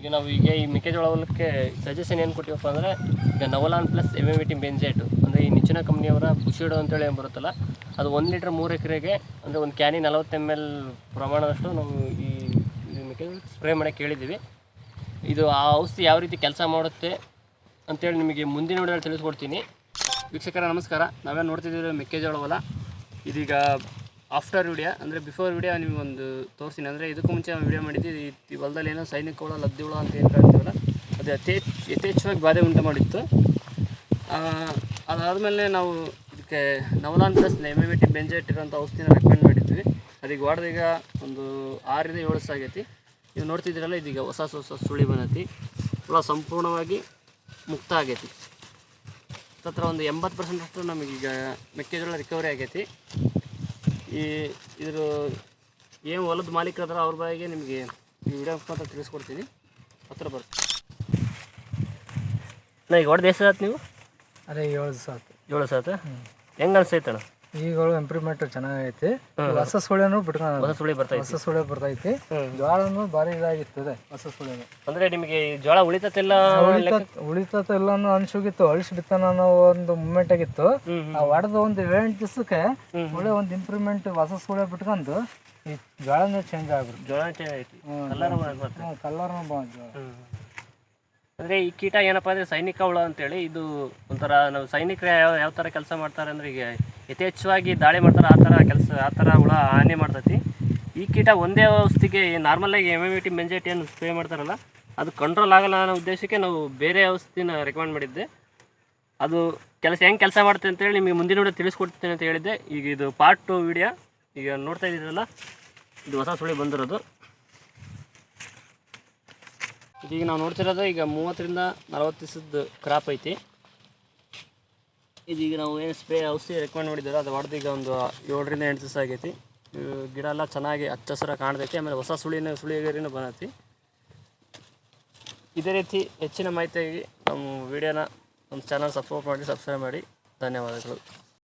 ಈಗ ನಾವು ಈಗ ಈ ಮೆಕ್ಕೆಜೋಳ ಹೊಲಕ್ಕೆ ಸಜೆಷನ್ ಏನು ಕೊಟ್ಟಿವಪ್ಪ ಅಂದರೆ, ಈಗ ನವಲಾನ್ ಪ್ಲಸ್ ಎಂ ಎಂ ಟಿ ಬೆಂಜೆಟು ಅಂದರೆ ಈ ನಿಚ್ಚಿನ ಕಂಪ್ನಿಯವರ ಬುಷಿಡು ಅಂತೇಳಿ ಏನು ಬರುತ್ತಲ್ಲ, ಅದು ಒಂದು ಲೀಟ್ರ್ ಮೂರು ಎಕರೆಗೆ ಅಂದರೆ ಒಂದು ಕ್ಯಾನಿ ನಲವತ್ತು ಎಂ ಎಲ್ ಪ್ರಮಾಣದಷ್ಟು ನಾವು ಈ ಮೆಕ್ಕೆಜೋಳ ಸ್ಪ್ರೇ ಮಾಡಿ ಹೇಳಿದ್ದೀವಿ. ಇದು ಆ ಔಷಧಿ ಯಾವ ರೀತಿ ಕೆಲಸ ಮಾಡುತ್ತೆ ಅಂತೇಳಿ ನಿಮಗೆ ಮುಂದಿನ ವಿಡಿಯೋದಲ್ಲಿ ತಿಳಿಸ್ಕೊಡ್ತೀನಿ. ವೀಕ್ಷಕರ, ನಮಸ್ಕಾರ. ನಾವೇನು ನೋಡ್ತಿದ್ದೀವಿ ಮೆಕ್ಕೆಜೋಳ ಇದೀಗ ಆಫ್ಟರ್ ವಿಡಿಯೋ ಅಂದರೆ ಬಿಫೋರ್ ವಿಡಿಯೋ ನಿಮಗೊಂದು ತೋರಿಸ್ತೀನಿ ಅಂದರೆ ಇದಕ್ಕೂ ಮುಂಚೆ ವಿಡಿಯೋ ಮಾಡಿದ್ದು ಈ- ಹೊಲದಲ್ಲಿ ಏನೋ ಸೈನಿಕ ಹುಳ ಲದ್ದಿ ಹುಳ ಅಂತ ಏನು ಕಾಣ್ತೀವಲ್ಲ ಅದು ಅತಿ ಯಥೇಚ್ಛವಾಗಿ ಬಾಧೆ ಉಂಟು ಮಾಡಿತ್ತು. ಅದಾದಮೇಲೆ ನಾವು ಇದಕ್ಕೆ ನವಲಾನ್ ಪ್ಲಸ್ ಎಂ ಬೆಂಜೆ ಇಟ್ಟಿರೋಂಥ ಔಷಧಿನ ರೆಕಮೆಂಡ್ ಮಾಡಿದ್ವಿ. ಅದೀಗ ಹೊಡೆದೀಗ ಒಂದು ಆರರಿಂದ ಏಳು ಸಾಗೈತಿ ಆಗೈತಿ. ನೀವು ನೋಡ್ತಿದ್ದೀರಲ್ಲ, ಇದೀಗ ಹೊಸ ಹೊಸ ಸುಳಿ ಬಂದೈತಿ. ಹುಳ ಸಂಪೂರ್ಣವಾಗಿ ಮುಕ್ತ ಆಗೈತಿ. ಹತ್ರ ಒಂದು ಎಂಬತ್ತು ಪರ್ಸೆಂಟ್ ಅಷ್ಟು ನಮಗೀಗ ಮೆಕ್ಕೆಜೋಳ ರಿಕವರಿ ಆಗೈತಿ. ಈ ಇದ್ರ ಏನು ಹೊಲದ ಮಾಲೀಕರು ಅದರ ಅವ್ರ ಬಾಯಿಗೆ ನಿಮಗೆ ಈ ವಿಡಿಯೋ ಮುಖಾಂತರ ತಿಳಿಸ್ಕೊಡ್ತೀನಿ. ಹತ್ರ ಬರ್ತೀನಿ ನಾ ಈಗ ಹೊಡೆದು ಎಷ್ಟು ಆಯ್ತು ನೀವು? ಅದೇ ಏಳು ಸಾತ್. ಏಳು ಸಾತ? ಹೆಂಗೆ ಅನ್ಸೈತಣ್ಣ? ಈಗಳು ಇಂಪ್ರೂವ್ಮೆಂಟ್ ಚೆನ್ನಾಗೈತಿ. ಹೊಸ ಸುಳಿನೂ ಬಿಟ್ಕೊಂಡು ಹೊಸ ಸುಳಿ ಬರ್ತೈತಿ ಹೊಸ ಸುಳಿ ಬರ್ತೈತಿ ಹ್ಮ್. ಜೋಳನು ಭಾರಿ ಇದಾಗಿರ್ತದೆ ಹೊಸ ಸುಳಿನು. ಅಂದ್ರೆ ನಿಮಗೆ ಜೋಳ ಉಳಿತತಿಲ್ಲ ಉಳಿತತಿಲ್ಲ ಅನ್ನೋ ಅನ್ಸೋಗಿತ್ತು ಅಳಿಸಿ ಬಿತ್ತಾನ ಅನ್ನೋ ಒಂದು ಮೂಮೆಂಟ್ ಆಗಿತ್ತು. ಆ ಹೊಡೆದ ಒಂದು ಏಳೆಂಟು ದಿವಸಕ್ಕೆ ಒಳ್ಳೆ ಒಂದು ಇಂಪ್ರೂವ್ಮೆಂಟ್ ಹೊಸ ಸುಳಿ ಬಿಟ್ಕೊಂಡು ಈ ಜೋಳನೇ ಚೇಂಜ್ ಆಗ್ಬಿಡ್ತು. ಜೋಳ ಚೇಂಜ್ ಆಯ್ತು ಕಲರ್ ಕಲರ್ನು ಬಂದು ಅಂದರೆ ಈ ಕೀಟ ಏನಪ್ಪ ಅಂದರೆ ಸೈನಿಕ ಹುಳ ಅಂತೇಳಿ ಇದು ಒಂಥರ ನಾವು ಸೈನಿಕರು ಯಾವ ಯಾವ ಥರ ಕೆಲಸ ಮಾಡ್ತಾರೆ ಅಂದ್ರೆ ಈಗ ಯಥೇಚ್ಛವಾಗಿ ದಾಳಿ ಮಾಡ್ತಾರೆ ಆ ಥರ ಕೆಲಸ, ಆ ಥರ ಹುಳ ಹಾನಿ ಮಾಡ್ತೈತಿ. ಈ ಕೀಟ ಒಂದೇ ಔಷಧಿಗೆ ನಾರ್ಮಲಾಗಿ ಎಂ ಎಂ ಟಿ ಮೆಂಜೆಟಿ ಏನು ಸ್ಪ್ರೇ ಮಾಡ್ತಾರಲ್ಲ, ಅದು ಕಂಟ್ರೋಲ್ ಆಗಲ್ಲ ಅನ್ನೋ ಉದ್ದೇಶಕ್ಕೆ ನಾವು ಬೇರೆ ಔಷಧಿನ ರೆಕಮೆಂಡ್ ಮಾಡಿದ್ದೆ. ಅದು ಕೆಲಸ ಹೆಂಗೆ ಕೆಲಸ ಮಾಡುತ್ತೆ ಅಂತೇಳಿ ನಿಮಗೆ ಮುಂದಿನ ವಿಡಿಯೋ ತಿಳಿಸ್ಕೊಡ್ತೀನಿ ಅಂತ ಹೇಳಿದ್ದೆ. ಈಗ ಇದು ಪಾರ್ಟ್ ಟು ವಿಡಿಯೋ ಈಗ ನೋಡ್ತಾ ಇದ್ದೀರಲ್ಲ, ಇದು ಹೊಸ ಸುಳಿ ಬಂದಿರೋದು. ಇದೀಗ ನಾವು ನೋಡ್ತಿರೋದು ಈಗ ಮೂವತ್ತರಿಂದ ನಲವತ್ತು ದಿವಸದ ಕ್ರಾಪ್ ಐತಿ. ಇದೀಗ ನಾವು ಏನು ಸ್ಪ್ರೇ ಔಷಧಿ ರೆಕಮೆಂಡ್ ಮಾಡಿದ್ದೀರೋ ಅದು ಹೊಡೆದು ಈಗ ಒಂದು ಏಳರಿಂದ ಎಂಟು ದಿವಸ ಆಗೈತಿ. ಗಿಡ ಎಲ್ಲ ಚೆನ್ನಾಗಿ ಹಚ್ಚ ಹಸಿರ ಕಾಣ್ತೈತಿ, ಆಮೇಲೆ ಹೊಸ ಸುಳಿನ ಸುಳಿಗರಿನೂ ಬಂದೈತಿ ಇದೇ ರೀತಿ ಹೆಚ್ಚಿನ ಮಾಹಿತಿಯಾಗಿ ನಮ್ಮ ವಿಡಿಯೋನ ನಮ್ಮ ಚಾನಲ್ ಸಪೋರ್ಟ್ ಮಾಡಿ ಸಬ್ಸ್ಕ್ರೈಬ್ ಮಾಡಿ. ಧನ್ಯವಾದಗಳು.